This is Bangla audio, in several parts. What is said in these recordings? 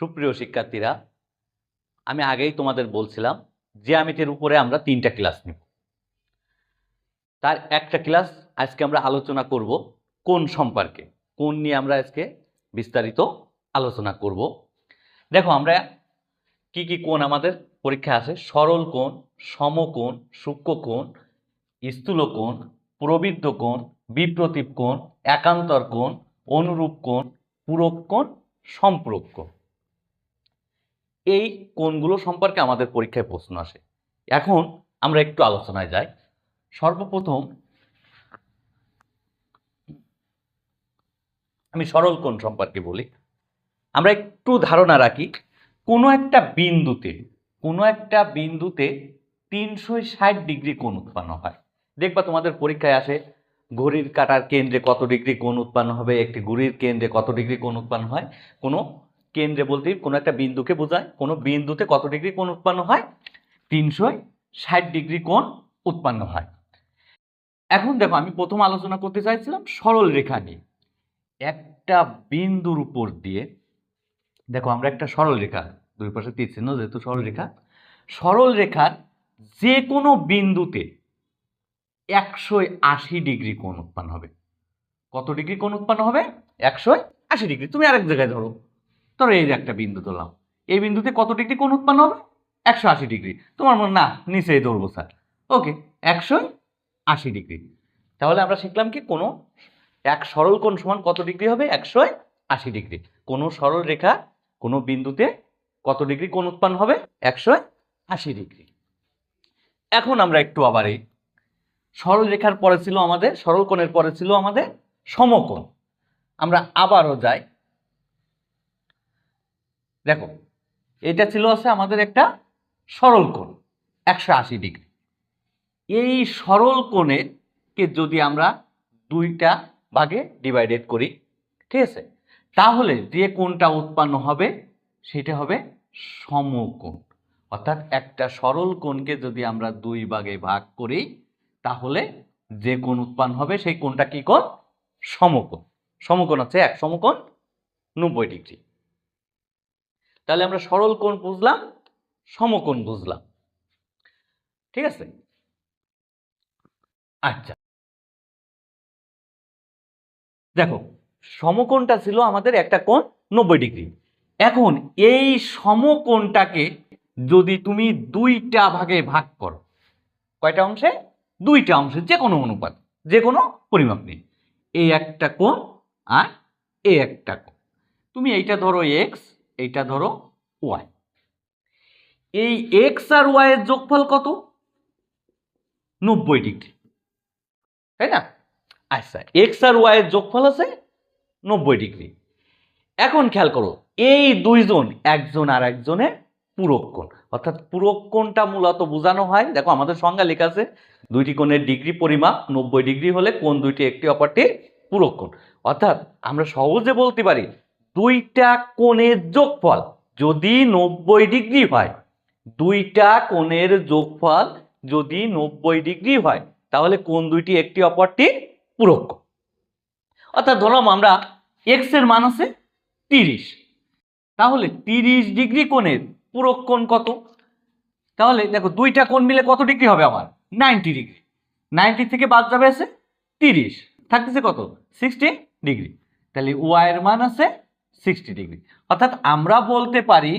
সুপ্রিয় শিক্ষার্থীরা, আমি আগেই তোমাদের বলছিলাম যে জ্যামিতির উপরে আমরা তিনটা ক্লাস নিব। তার একটা ক্লাস আজকে আমরা আলোচনা করব কোন সম্পর্কে। কোন নিয়ে আমরা আজকে বিস্তারিত আলোচনা করব। দেখো, আমরা কি কি কোণ আমাদের পরীক্ষায় আছে? সরল কোণ, সমকোণ, সূক্ষ্মকোণ স্থূল কোণ প্রবৃদ্ধ কোণ, বিপ্রতীপ কোণ, একান্তর কোণ, অনুরূপ কোণ, পূরক কোণ, সম্পূরক কোণ। এই কোণগুলো সম্পর্কে আমাদের পরীক্ষায় প্রশ্ন আসে। এখন আমরা একটু আলোচনায় যাই। সর্বপ্রথম আমি সরল কোণ সম্পর্কে বলি। আমরা একটু ধারণা রাখি, কোনো একটা বিন্দুতে, কোনো একটা বিন্দুতে তিনশো ষাট ডিগ্রি কোণ উৎপন্ন হয়। দেখবা তোমাদের পরীক্ষায় আসে, ঘড়ির কাটার কেন্দ্রে কত ডিগ্রি কোণ উৎপন্ন হবে, একটি ঘড়ির কেন্দ্রে কত ডিগ্রি কোণ উৎপন্ন হয়, কোনো কেন্দ্রে বলতে কোনো একটা বিন্দুকে বোঝায়, কোনো বিন্দুতে কত ডিগ্রি কোণ উৎপন্ন হয়? তিনশো ষাট ডিগ্রি কোণ উৎপন্ন হয়। এখন দেখো, আমি প্রথম আলোচনা করতে চাইছিলাম সরল রেখা নিয়ে। একটা বিন্দুর উপর দিয়ে, দেখো আমরা একটা সরল রেখা, দুই পাশে তীর যেহেতু সরল রেখা, সরল রেখার যে কোনো বিন্দুতে একশো আশি ডিগ্রি কোণ উৎপন্ন হবে। কত ডিগ্রি কোণ উৎপন্ন হবে? একশো আশি ডিগ্রি। তুমি আরেক জায়গায় ধরো। ধরো এই যে একটা বিন্দু ধরলাম এই বিন্দুতে কত ডিগ্রি কোন উৎপন্ন হবে? একশো আশি ডিগ্রি। তোমার মনে না নিচেই ধরবো স্যার। ওকে, একশো আশি ডিগ্রি। তাহলে আমরা শিখলাম কি, কোনো এক সরল কোণ সমান কত ডিগ্রি হবে? একশো আশি ডিগ্রি। কোনো সরল রেখা কোনো বিন্দুতে কত ডিগ্রি কোণ উৎপন্ন হবে? একশো আশি ডিগ্রি। এখন আমরা একটু আবার এই সরল রেখার পরে ছিল আমাদের, সরল কোণের পরে ছিল আমাদের সমকোণ। আমরা আবারও যাই দেখো, এটা ছিল আছে আমাদের একটা সরল কোণ, একশো আশি ডিগ্রি। এই সরল কোণের কে যদি আমরা দুইটা ভাগে ডিভাইডেড করি, ঠিক আছে? তাহলে যে কোণটা উৎপন্ন হবে, সেটা হবে সমকোণ। অর্থাৎ একটা সরল কোণকে যদি আমরা দুই ভাগে ভাগ করি, তাহলে যে কোণ উৎপন্ন হবে, সেই কোণটা কি কোণ? সমকোণ। সমকোণ হচ্ছে এক, সমকোণ নব্বই ডিগ্রি। তাহলে আমরা সরল কোণ বুঝলাম, সমকোণ বুঝলাম। ঠিক আছে? আচ্ছা। দেখো, সমকোণটা ছিল আমাদের একটা কোণ নব্বই ডিগ্রি। এখন এই সমকোণটাকে যদি তুমি দুইটা ভাগে ভাগ করো, কয়টা অংশে? দুইটা অংশে যে কোনো অনুপাত যে কোনো পরিমাপ নেই এই একটা কোণ আর এই একটা কোণ। তুমি এইটা ধরো এক্স এইটা ধরো ওয়াই এই এক্স আর ওয়াই এর যোগফল কত? নব্বই ডিগ্রি। তাই না? আচ্ছা এক্স আর ওয়াই এর যোগফল আছে নব্বই ডিগ্রি। এখন খেয়াল করো, এই দুইজন একজন আর একজনের পূরক কোণ অর্থাৎ পূরক কোণটা মূলত বোঝানো হয়, দেখো আমাদের সংজ্ঞা লেখা আছে, দুইটি কোণের ডিগ্রি পরিমাপ, নব্বই ডিগ্রি হলে কোন দুইটি একটি অপরটির পূরক কোণ অর্থাৎ আমরা সহজে বলতে পারি দুইটা কোণের যোগফল, যদি নব্বই ডিগ্রি হয়, দুইটা কোণের যোগফল যদি নব্বই ডিগ্রি হয়, তাহলে কোন দুইটি একটি, অপরটি পূরক। অর্থাৎ ধরলাম আমরা এক্সের মান আছে তিরিশ। তাহলে তিরিশ ডিগ্রি কোণের পূরক কোণ কত? তাহলে দেখো দুইটা কোণ মিলে কত ডিগ্রি হবে আমার? Ninety degree. নাইনটি থেকে বাদ যাবে আছে তিরিশ। থাকতেছে কত? Sixty degree. তাহলে ওয়াই এর মান আছে সিক্সটি ডিগ্রি অর্থাৎ আমরা বলতে পারি,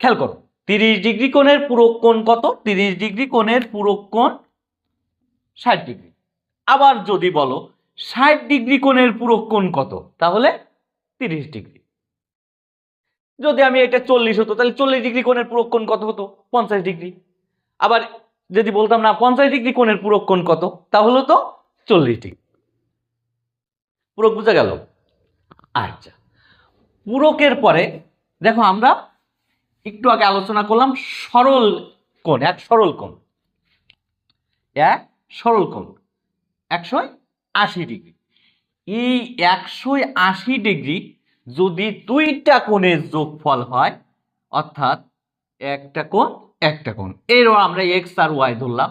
খেয়াল করো, তিরিশ ডিগ্রি কোণের পূরক কোণ কত? তিরিশ ডিগ্রি কোণের পূরক কোণ ষাট ডিগ্রি আবার যদি বলো, ষাট ডিগ্রি কোণের পূরক কোণ কত? তাহলে তিরিশ ডিগ্রি যদি আমি এটা চল্লিশ হতো, তাহলে চল্লিশ ডিগ্রি কোণের পূরক কোণ কত হতো? পঞ্চাশ ডিগ্রি আবার যদি বলতাম না, পঞ্চাশ ডিগ্রি কোণের পূরক কোণ কত? তাহলে তো চল্লিশ ডিগ্রি পূরক বোঝা গেল? আচ্ছা। পূরকের পরে, দেখো আমরা একটু আগে আলোচনা করলাম সরল কোণ, এক সরল কোণ। এক সরল কোণ, একশো আশি ডিগ্রি। এই একশো আশি ডিগ্রি যদি দুইটা কোণের যোগফল হয়, অর্থাৎ একটা কোণ একটা কোণ। এরও আমরা এক্স আর ওয়াই ধরলাম।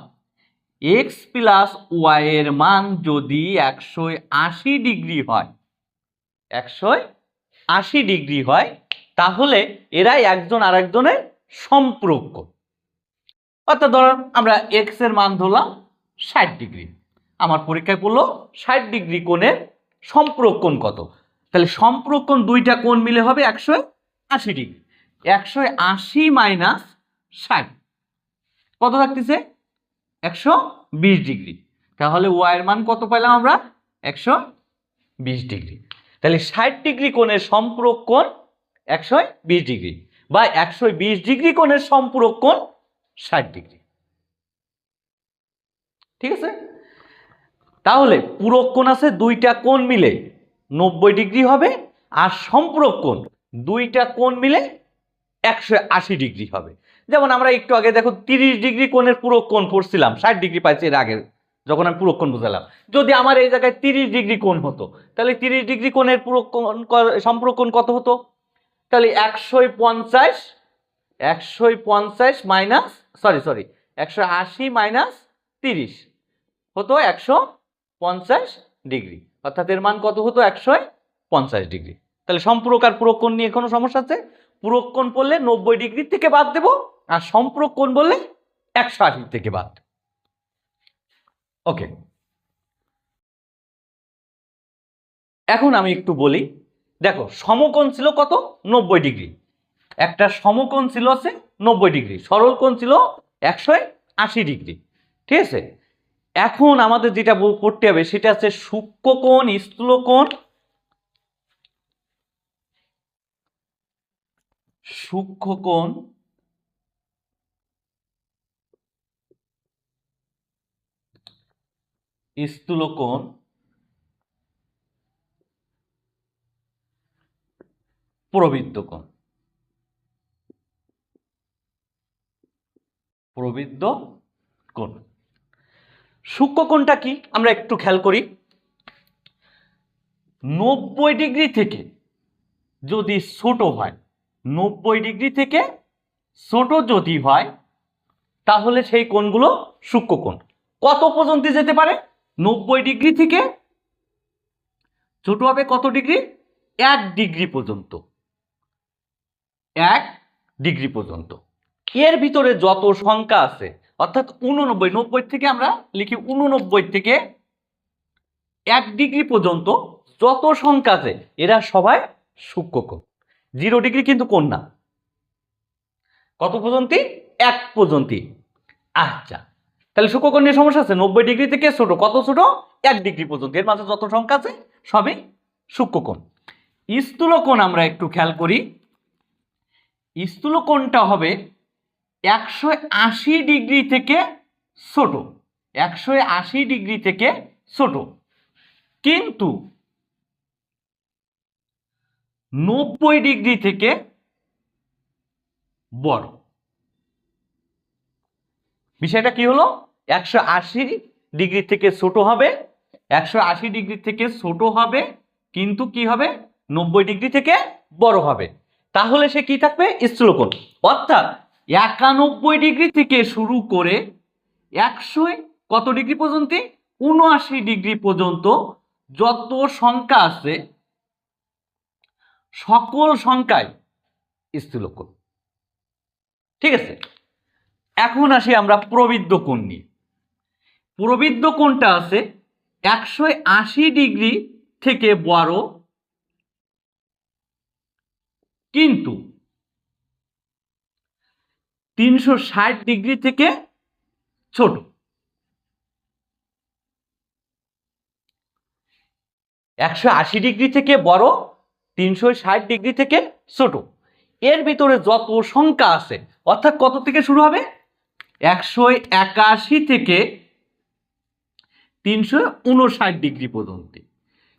এক্স প্লাস ওয়াই এর মান যদি একশো আশি ডিগ্রি হয়, একশো আশি ডিগ্রি হয়, তাহলে এরাই একজন আরেকজনের সম্পর্ক অর্থাৎ ধরুন আমরা এক্সের মান ধরলাম ষাট ডিগ্রি। আমার পরীক্ষায় পড়ল ষাট ডিগ্রি কোণের সম্পর্কণ কত? তাহলে সম্পর্কণ দুইটা কোণ মিলে হবে একশো আশি ডিগ্রি। একশো আশি মাইনাস ষাট। কত থাকতেছে? একশো বিশ ডিগ্রি। তাহলে ওয়াইয়ের মান কত পেলাম আমরা? একশো বিশ ডিগ্রি। তাহলে ষাট ডিগ্রি কোণের সম্পূরক কোণ একশো বিশ ডিগ্রি বা একশো বিশ ডিগ্রি কোণের সম্পূরক কোণ ষাট ডিগ্রি। ঠিক আছে? তাহলে পূরক কোণ আছে দুইটা কোণ মিলে নব্বই ডিগ্রি হবে আর সম্পূরক কোণ দুইটা কোণ মিলে একশো আশি ডিগ্রি হবে। যেমন আমরা একটু আগে দেখো তিরিশ ডিগ্রি কোণের পুরো কোণ পড়ছিলাম, ষাট ডিগ্রি পাইছি এর আগে যখন আমি পুরো কোণ বুঝালাম। যদি আমার এই জায়গায় তিরিশ ডিগ্রি কোণ হতো, তাহলে তিরিশ ডিগ্রি কোণের পুরো কোণ ক- কত হতো? তাহলে একশোই পঞ্চাশ একশোই পঞ্চাশ মাইনাস সরি সরি একশো আশি মাইনাস তিরিশ হতো একশো পঞ্চাশ ডিগ্রি। অর্থাৎ এর মান কত হতো? একশো পঞ্চাশ ডিগ্রি। তাহলে সম্পূরক আর পুরক কোণ নিয়ে কোনো সমস্যা আছে? পুরক পড়লে নব্বই ডিগ্রি থেকে বাদ দেবো, আর সম্পূরক কোণ বললে একশো আশি থেকে বাদ ওকে এখন আমি একটু বলি, দেখো, সমকোণ ছিল কত? নব্বই ডিগ্রি। একটা সমকোণ ছিল আছে নব্বই ডিগ্রি, সরল কোণ ছিল একশো আশি ডিগ্রি, ঠিক আছে? এখন আমাদের যেটা করতে হবে সেটা হচ্ছে সূক্ষ্ম কোণ, স্থূল কোণ সূক্ষ্ম কোণ স্থূল কোণ প্রবৃদ্ধ কোণ সূক্ষ্ম কোণটা কি? আমরা একটু খেয়াল করি। নব্বই ডিগ্রি থেকে যদি ছোট হয়, নব্বই ডিগ্রি থেকে ছোট যদি হয়, তাহলে সেই কোণগুলো সূক্ষ্ম কোণ। কত পর্যন্ত যেতে পারে? নব্বই ডিগ্রি থেকে ছোট হবে কত ডিগ্রি? এক ডিগ্রি পর্যন্ত। এক ডিগ্রি পর্যন্ত। এর ভিতরে যত সংখ্যা আছে, অর্থাৎ উননব্বই নব্বই থেকে আমরা লিখি উননব্বই থেকে এক ডিগ্রি পর্যন্ত যত সংখ্যা আছে, এরা সবাই সূক্ষ্ম কোণ। জিরো ডিগ্রি কিন্তু কোণ না। কত পর্যন্ত এক পর্যন্ত আচ্ছা তাহলে সূক্ষ্মকোণ নিয়ে সমস্যা আছে? নব্বই ডিগ্রি থেকে ছোট? কত ছোট? এক ডিগ্রি পর্যন্ত। এর মাঝে যত সংখ্যা আছে, সবই সূক্ষ্মকোণ স্থূলকোণ আমরা একটু খেয়াল করি। স্থূলকোণটা হবে একশো আশি ডিগ্রি থেকে ছোট। একশো আশি ডিগ্রি থেকে ছোট। কিন্তু নব্বই ডিগ্রি থেকে বড়। বিষয়টা কি হলো? একশো আশি ডিগ্রি থেকে ছোট হবে, একশো আশি ডিগ্রি থেকে ছোট হবে, কিন্তু কি হবে? নব্বই ডিগ্রি থেকে বড় হবে। তাহলে সে কি থাকবে? স্থূলকোণ। অর্থাৎ একানব্বই ডিগ্রি থেকে শুরু করে একশো কত ডিগ্রি পর্যন্ত? উনআশি ডিগ্রি পর্যন্ত যত সংখ্যা আছে, সকল সংখ্যায় স্থূলকোণ। ঠিক আছে? এখন আসি আমরা প্রবৃদ্ধ কোণ নিয়ে। প্রবৃদ্ধ কোণটা আছে একশো আশি ডিগ্রি থেকে বড়। কিন্তু তিনশো ষাট ডিগ্রি থেকে ছোট। একশো আশি ডিগ্রি থেকে বড়, তিনশো ষাট ডিগ্রি থেকে ছোট। এর ভিতরে যত সংখ্যা আছে, অর্থাৎ কত থেকে শুরু হবে? একশো একাশি থেকে তিনশো উনষাট ডিগ্রি পর্যন্ত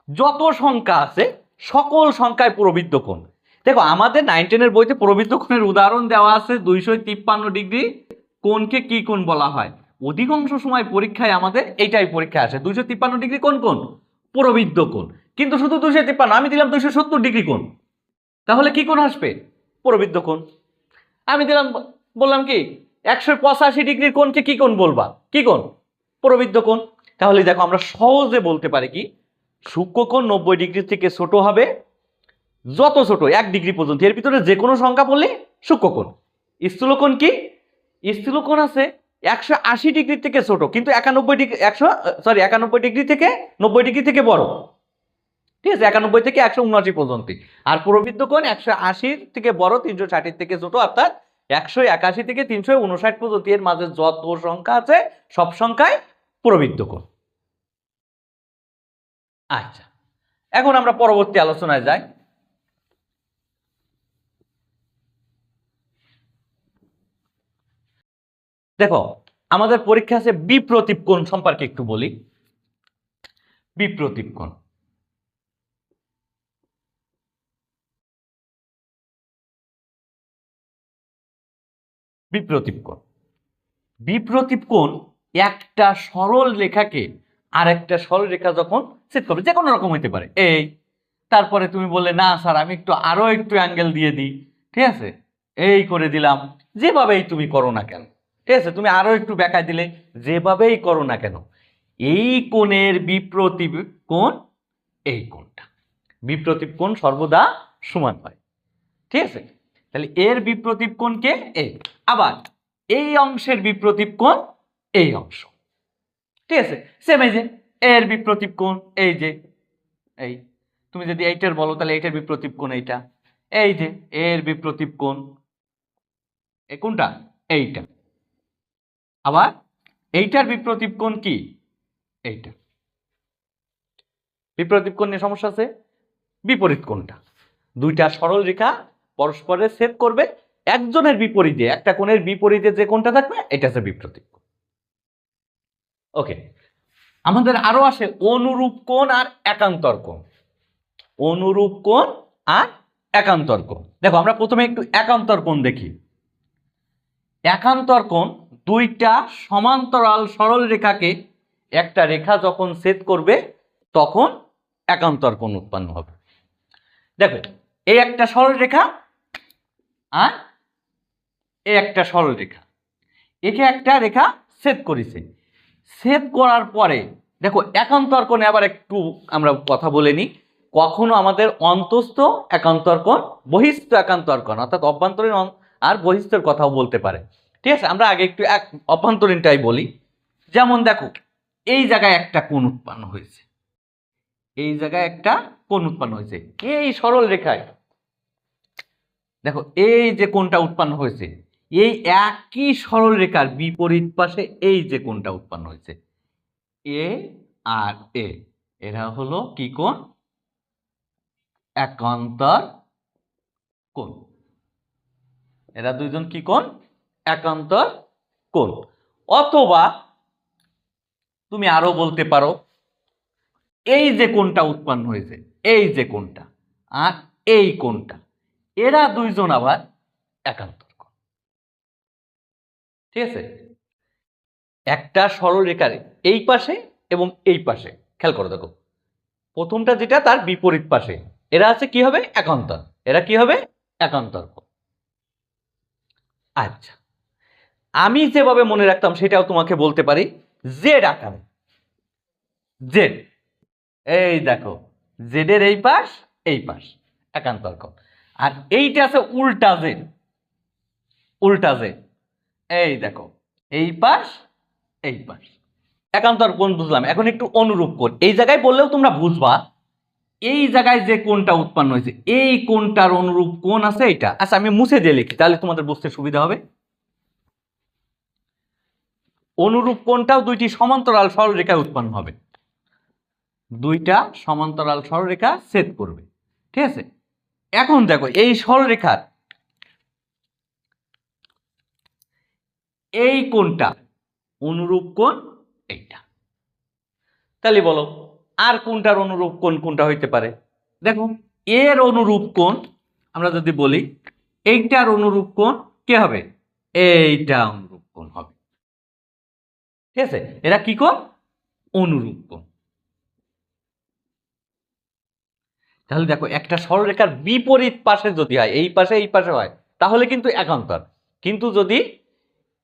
যত সংখ্যা আছে, সকল সংখ্যায় প্রবৃদ্ধ কোণ। দেখো, আমাদের নাইন টেনের বইতে প্রবৃদ্ধ কোণের উদাহরণ দেওয়া আছে দুইশো তিপ্পান্ন ডিগ্রি। কোণকে কি কোণ বলা হয়? অধিকাংশ সময় পরীক্ষায় আমাদের এইটাই পরীক্ষা আসে দুইশো তিপ্পান্ন ডিগ্রি কোন কোন প্রবৃদ্ধ কোণ। কিন্তু শুধু দুইশো তিপ্পান্ন, আমি দিলাম দুইশো সত্তর ডিগ্রি কোণ। তাহলে কি কোণ আসবে? প্রবৃদ্ধ কোণ। আমি দিলাম, বললাম কি, একশো পঁচাশি ডিগ্রির কোণকে কি কোণ বলবা? কি কোণ? প্রবৃদ্ধ কোণ। তাহলে দেখো আমরা সহজে বলতে পারি কি, সূক্ষ্ম কোণ নব্বই ডিগ্রি থেকে ছোট হবে, যত ছোট, এক ডিগ্রি পর্যন্ত। এর ভিতরে যে কোনো সংখ্যা পড়লে সূক্ষ্মকোণ স্থূলকোণ কি? স্থূলকোণ আছে একশো আশি ডিগ্রি থেকে ছোট, কিন্তু একানব্বই ডিগ্রি, একশো সরি একানব্বই ডিগ্রি থেকে নব্বই ডিগ্রি থেকে বড়। ঠিক আছে, একানব্বই থেকে একশো উনআশি পর্যন্ত আর প্রবৃদ্ধ একশো আশির থেকে বড়, তিনশো ষাটের থেকে ছোট, অর্থাৎ একশো একাশি থেকে তিনশো উনষাট পর্যন্ত। এর মাঝে যত সংখ্যা আছে, সব সংখ্যায় প্রবৃদ্ধ কোণ আচ্ছা এখন আমরা পরবর্তী আলোচনায় যাই। দেখো, আমাদের পরীক্ষা আছে বিপ্রতীপ কোণ সম্পর্কে একটু বলি। বিপ্রতীপ কোণ বিপ্রতীপ কোণ বিপ্রতীপ কোণ একটা সরল রেখাকে আর একটা সরল রেখা যখন সেট করবে, যে কোনো রকম হইতে পারে। এই, তারপরে তুমি বললে, না স্যার, আমি একটু আরও একটু অ্যাঙ্গেল দিয়ে দিই। ঠিক আছে? এই করে দিলাম। যেভাবেই তুমি করো না কেন। ঠিক আছে? তুমি আরও একটু বেঁকা দিলে, যেভাবেই করো না কেন, এই কোণের বিপ্রতীপ কোণ এই কোণটা। বিপ্রতীপ কোণ সর্বদা সমান হয়। ঠিক আছে? তাহলে এর বিপ্রতীপ কোণকে, এই, আবার এই অংশের বিপ্রতীপ কোণ এই অংশ। ঠিক আছে? সেম এই যে এর বিপ্রতীপ কোণ, এই যে, এই। তুমি যদি এইটার বলো, তাহলে এইটার বিপ্রতীপ কোণ এইটা। এই যে, এর বিপ্রতীপ কোণ, এ কোনটা এইটা। আবার এইটার বিপ্রতীপ কোণ কি? এইটা। বিপ্রতীপ কোণ নিয়ে সমস্যা আছে? বিপরীত কোণটা। দুইটা সরল রেখা পরস্পরের ছেদ করবে, একজনের বিপরীতে, একটা কোণের বিপরীতে যে কোণটা থাকবে, এটা হচ্ছে বিপ্রতীপ কোণ। ওকে আমাদের আরও আসে অনুরূপ কোণ আর একান্তর কোণ। অনুরূপ কোণ আর একান্তর কোণ। দেখো, আমরা প্রথমে একটু একান্তর কোণ দেখি। একান্তর কোণ দুইটা সমান্তরাল সরল রেখাকে একটা রেখা যখন ছেদ করবে, তখন একান্তর কোণ উৎপন্ন হবে। দেখো এই একটা সরল রেখা আর এই একটা সরল রেখা। একে একটা রেখা ছেদ করেছে। ছেদ করার পরে, দেখো একান্তর্কণে আবার একটু আমরা কথা বলে নিই। কখনো আমাদের অন্তস্থ একান্তর কোণ বহিস্থ একান্তর অর্থাৎ অভ্যন্তরীণ আর বহিস্থের কথাও বলতে পারে। ঠিক আছে? আমরা আগে একটু এক অভ্যন্তরীণটাই বলি। যেমন দেখো, এই জায়গায় একটা কোণ উৎপন্ন হয়েছে। এই জায়গায় একটা কোণ উৎপন্ন হয়েছে। এই সরল রেখায় দেখো, এই যে কোণটা উৎপন্ন হয়েছে এই একই সরল রেখার বিপরীত পাশে এই যে কোণটা উৎপন্ন হয়েছে, এ আর এ, এরা হলো কি কোণ? একান্তর কোণ। এরা দুইজন কি কোণ? একান্তর কোণ। অথবা তুমি আরও বলতে পারো, এই যে কোনটা উৎপন্ন হয়েছে, এই যে কোনটা আর এই কোনটা এরা দুইজন আবার একান্তর কোণ ঠিক আছে? একটা সরল রেখার এই পাশে এবং এই পাশে। খেয়াল করো দেখো। প্রথমটা যেটা তার বিপরীত পাশে। এরা আছে কি হবে? একান্তর। এরা কি হবে? একান্তর কোণ আচ্ছা। আমি যেভাবে মনে রাখতাম সেটাও তোমাকে বলতে পারি। জেড আকারে। জেড। এই দেখো। জেডের এই পাশ এই পাশ। একান্তর কোণ আর এইটা আছে উল্টা জেড। উল্টা জেড। এই দেখো, এই পাশ এই পাশ। একান্তর কোণ বুঝলাম, এখন একটু অনুরূপ কোণ। এই জায়গায় বললেও তোমরা বুঝবা, এই জায়গায় যে কোনটা উৎপন্ন হয়েছে, এই কোনটার অনুরূপ কোন আছে এটা আচ্ছা আমি মুছে দিয়ে লিখি, তাহলে তোমাদের বুঝতে সুবিধা হবে। অনুরূপ কোনটাও দুইটি সমান্তরাল সরলরেখায় উৎপন্ন হবে। দুইটা সমান্তরাল সরলরেখা ছেদ করবে। ঠিক আছে? এখন দেখো, এই সরলরেখার এই কোনটা অনুরূপ কোণ এইটা। তাহলে বলো, আর কোনটার অনুরূপ কোণ কোনটা হইতে পারে? দেখো, এর অনুরূপ কোণ, আমরা যদি বলি, এইটার অনুরূপ কোণ কে হবে? এইটা অনুরূপ কোণ হবে। ঠিক আছে? এরা কি কোণ? অনুরূপ কোণ। তাহলে দেখো, একটা সরলরেখার বিপরীত পাশে যদি হয়, এই পাশে এই পাশে হয়, তাহলে কিন্তু একান্তর। কিন্তু যদি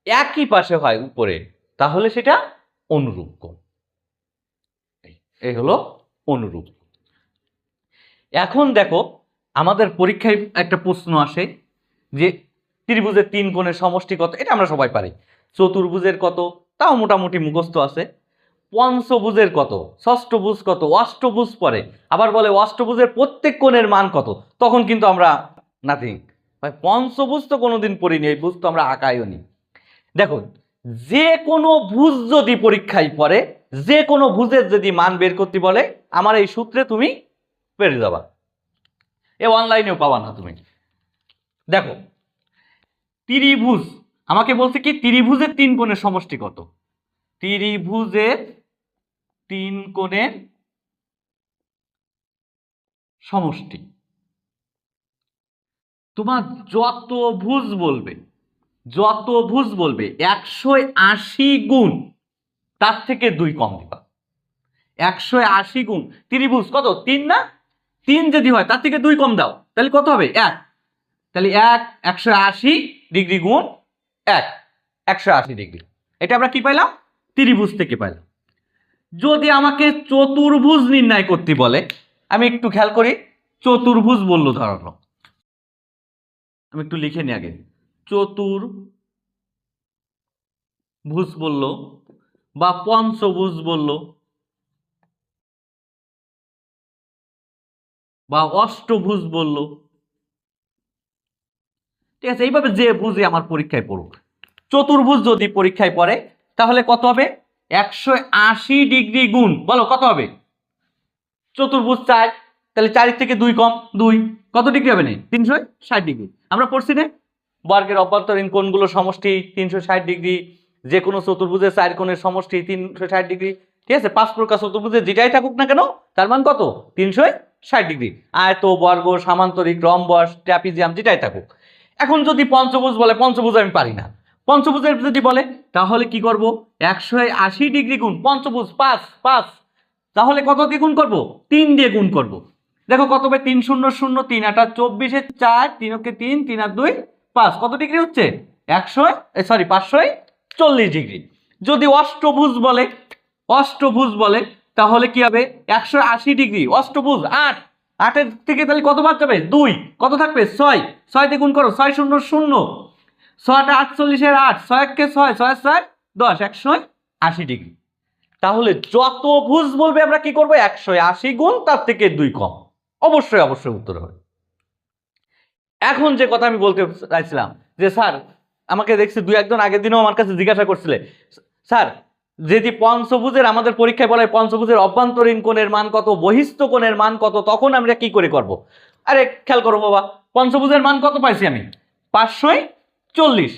একই পাশে হয় উপরে, তাহলে সেটা অনুরূপ কোণ এই- হলো অনুরূপ এখন দেখো, আমাদের পরীক্ষায় একটা প্রশ্ন আসে যে, ত্রিভুজের তিন কোণের সমষ্টি কত? এটা আমরা সবাই পারি। চতুর্ভুজের কত? তাও মোটামুটি মুখস্থ আছে। পঞ্চভুজের কত? ষষ্ঠভুজ কত? অষ্টভুজ পরে। আবার বলে অষ্টভুজের প্রত্যেক কোণের মান কত? তখন কিন্তু আমরা নাথিং ভাই, পঞ্চভুজ তো কোনোদিন পড়িনি, এই ভুজ তো আমরা আঁকাইও নি। দেখো যে কোনো ভুজ যদি পরীক্ষায় পড়ে, যে কোনো ভুজের যদি মান বের করতে বলে, আমার এই সূত্রে তুমি পেরে যাবা। এ অনলাইনেও পাবা না তুমি। দেখো, ত্রিভুজ, আমাকে বলছে কি, ত্রিভুজের তিন কোণের সমষ্টি কত? ত্রিভুজের তিন কোণের সমষ্টি। তোমার যত ভুজ বলবে যত ভুজ বলবে, একশো আশি গুণ, তার থেকে দুই কম দিবা। একশো আশি গুণ, ত্রিভুজ কত? তিন না? তিন যদি হয়, তার থেকে দুই কম দাও। তাহলে কত হবে? এক। তাহলে এক, একশো আশি ডিগ্রি গুণ এক। একশো আশি ডিগ্রি। এটা আমরা কি পাইলাম? ত্রিভুজ থেকে পাইলাম। যদি আমাকে চতুর্ভুজ নির্ণয় করতে বলে, আমি একটু খেয়াল করি, চতুর্ভুজ বলল ধরানো আমি একটু লিখে নিই আগে। চতুর ভুজ বলল বা পঞ্চভুজ বলল বা অষ্টভুজ বলল। ঠিক আছে, এইভাবে যে বুঝে আমার পরীক্ষায় পড়ুক। চতুর্ভুজ যদি পরীক্ষায় পড়ে, তাহলে কত হবে? একশো আশি ডিগ্রি গুণ। বলো, কত হবে? চতুর্ভুজ চার তাহলে চারের থেকে দুই কম, দুই। কত ডিগ্রি হবে না? তিনশো ষাট ডিগ্রি। আমরা পড়ছি না বর্গের অভ্যন্তরীণ কোণগুলো সমষ্টি তিনশো ষাট ডিগ্রি যে কোনো চতুর্ভুজের চার কোণের সমষ্টি তিনশো ষাট ডিগ্রি। ঠিক আছে? পাঁচ প্রকার চতুর্ভুজে যেটাই থাকুক না কেন, তার মান কত? তিনশো ষাট ডিগ্রি। আয়ত, বর্গ, সামান্তরিক, রম্বস, ট্র্যাপিজিয়াম, যেটাই থাকুক। এখন যদি পঞ্চভুজ বলে, পঞ্চভুজ আমি পারি না। পঞ্চভুজের যদি বলে, তাহলে কি করব? একশো আশি ডিগ্রি গুণ পঞ্চভুজ, পাঁচ পাঁচ। তাহলে কত দিয়ে গুণ করব? তিন দিয়ে গুণ করব। দেখো কত হবে? তিন শূন্য শূন্য, তিন আটা চব্বিশে চার তিনকে তিন তিন আর দুই পাঁচ, কত ডিগ্রি হচ্ছে? একশো সরি পাঁচশো চল্লিশ ডিগ্রি। যদি অষ্টভুজ বলে অষ্টভুজ বলে, তাহলে কি হবে? একশো আশি ডিগ্রি, অষ্টভুজ, আট। আটের থেকে তাহলে কত বাদ যাবে? দুই। কত থাকবে? ছয়। ছয় গুণ করো, ছয় শূন্য শূন্য। ছয়টা আটচল্লিশের আট, ছয় এককে ছয় ছয় ছয়, দশ, একশো আশি ডিগ্রি। তাহলে যত ভুজ বলবে আমরা কি করব? একশো আশি গুণ, তার থেকে দুই কম। অবশ্যই অবশ্যই উত্তর হবে। এখন যে কথা আমি বলতে চাইছিলাম, যে স্যার, আমাকে দেখছি দু একজন আগের দিনও আমার কাছে জিজ্ঞাসা করছিলে। স্যার যদি পঞ্চভুজের আমাদের পরীক্ষায় বলা হয় পঞ্চভুজের অভ্যন্তরীণ কোণের মান কত, বহিস্থ কোণের মান কত, তখন আমরা কি করে করব? আরে, খেয়াল করো বাবা, পঞ্চভুজের মান কত পাইছি আমি? পাঁচশোই চল্লিশ।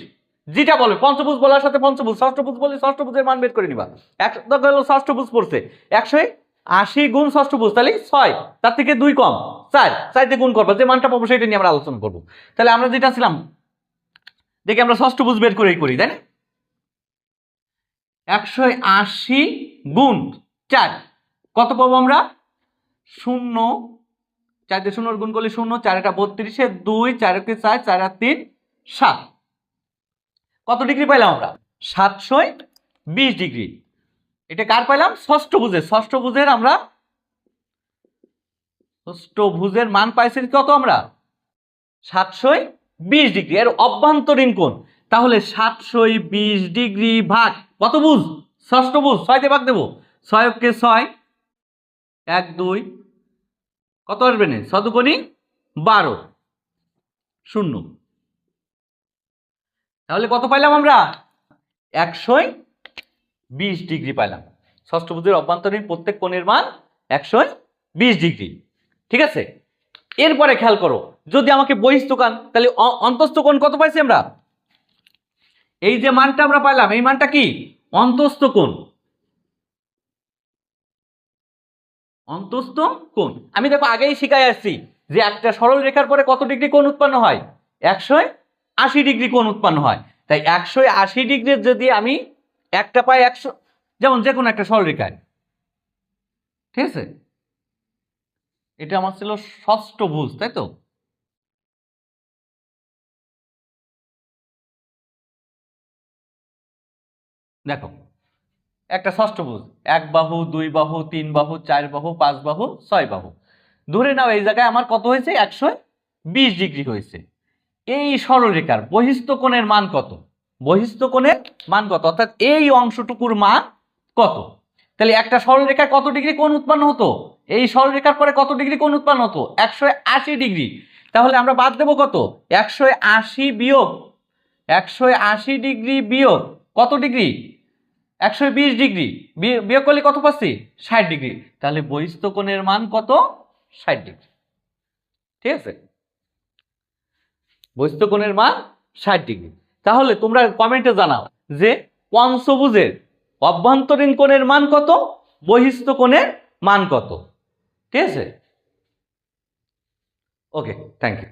যেটা বলে, পঞ্চভুজ বলার সাথে পঞ্চভুজ, ষষ্ঠভুজ বলে ষষ্ঠভুজের মান বের করে নিবা। এক গেল ষষ্ঠভুজ পড়ছে। একশো আশি গুণ ষষ্ঠভুজ তাহলে ছয়? তার থেকে দুই কম। চার, চারতে গুণ করব। যে মানটা পাবো সেটা নিয়ে আমরা আলোচনা করব। তাহলে আমরা যেটা ছিলাম, দেখি আমরা ষষ্ঠভুজ বের করেই করি, তাই না? একশো আশি গুণ চার, কত পাবো আমরা? শূন্য। চার দিয়ে শূন্য গুণ করলে শূন্য, চার একটা বত্রিশে দুই, চার একে চার চার আর তিন, সাত। কত ডিগ্রি পাইলাম আমরা? সাতশো বিশ ডিগ্রি। এটা কার পাইলাম? ষষ্ঠ ভুজের। ষষ্ঠ ভুজের আমরা ষষ্ঠ ভুজের মান পাইছি কত আমরা? সাতশো বিশ ডিগ্রি। এর অভ্যন্তরীণ কোণ। তাহলে সাতশো বিশ ডিগ্রি ভাগ কত বুঝ ষষ্ঠ বুঝ ছয়তে ভাগ দেবো। ছয়কে ছয়, এক, দুই, কত আসবে না? বারো। শূন্য। তাহলে কত পাইলাম আমরা? একশো বিশ ডিগ্রি পাইলাম। ষষ্ঠভুজের অভ্যন্তরীণ প্রত্যেক কোণের মান একশো বিশ ডিগ্রি। ঠিক আছে? এরপরে খেয়াল করো, যদি আমাকে বহিস্থ কোণ, তাহলে অন্তস্থ কোণ কত পাইছি আমরা? এই যে মানটা আমরা পাইলাম, এই মানটা কি? অন্তস্থ কোণ। অন্তস্থ কোণ। আমি দেখো আগেই শিখাই আসছি যে একটা সরল রেখার পরে কত ডিগ্রি কোণ উৎপন্ন হয়? একশো আশি ডিগ্রি কোণ উৎপন্ন হয়। তাই একশো আশি ডিগ্রির যদি আমি একটা পাই একশো, যেমন যে কোনো একটা সরলরেখায় ঠিক আছে? এটা আমার ছিল ষষ্ঠ ভুজ তাই তো? দেখো, একটা ষষ্ঠ ষষ্ঠভুজ এক বাহু, দুই বাহু, তিন বাহু, চার বাহু, পাঁচ বাহু, ছয় বাহু। ধরে নাও এই জায়গায় আমার কত হয়েছে? একশো বিশ ডিগ্রি হয়েছে। এই সরলরেখার বহিস্থ কোণের মান কত? বহিস্থ কোণের মান কত? অর্থাৎ এই অংশটুকুর মান কত? তাহলে একটা সরলরেখায় কত ডিগ্রি কোণ উৎপন্ন হতো? এই সরলরেখার পরে কত ডিগ্রি কোণ উৎপন্ন হতো? একশো আশি ডিগ্রি। তাহলে আমরা বাদ দেবো কত? একশো আশি বিয়োগ। একশো আশি ডিগ্রি বিয়োগ। কত ডিগ্রি? একশো বিশ ডিগ্রি। বিয়োগ করলে কত পাচ্ছি? ষাট ডিগ্রি। তাহলে বহিস্থ কোণের মান কত? ষাট ডিগ্রি। ঠিক আছে? বহিস্থ কোণের মান ষাট ডিগ্রি। তাহলে তোমরা কমেন্টে জানাও যে পঞ্চভুজের অভ্যন্তরীণ কোণের মান কত? বহিস্থ কোণের মান কত? ঠিক আছে? Okay thank you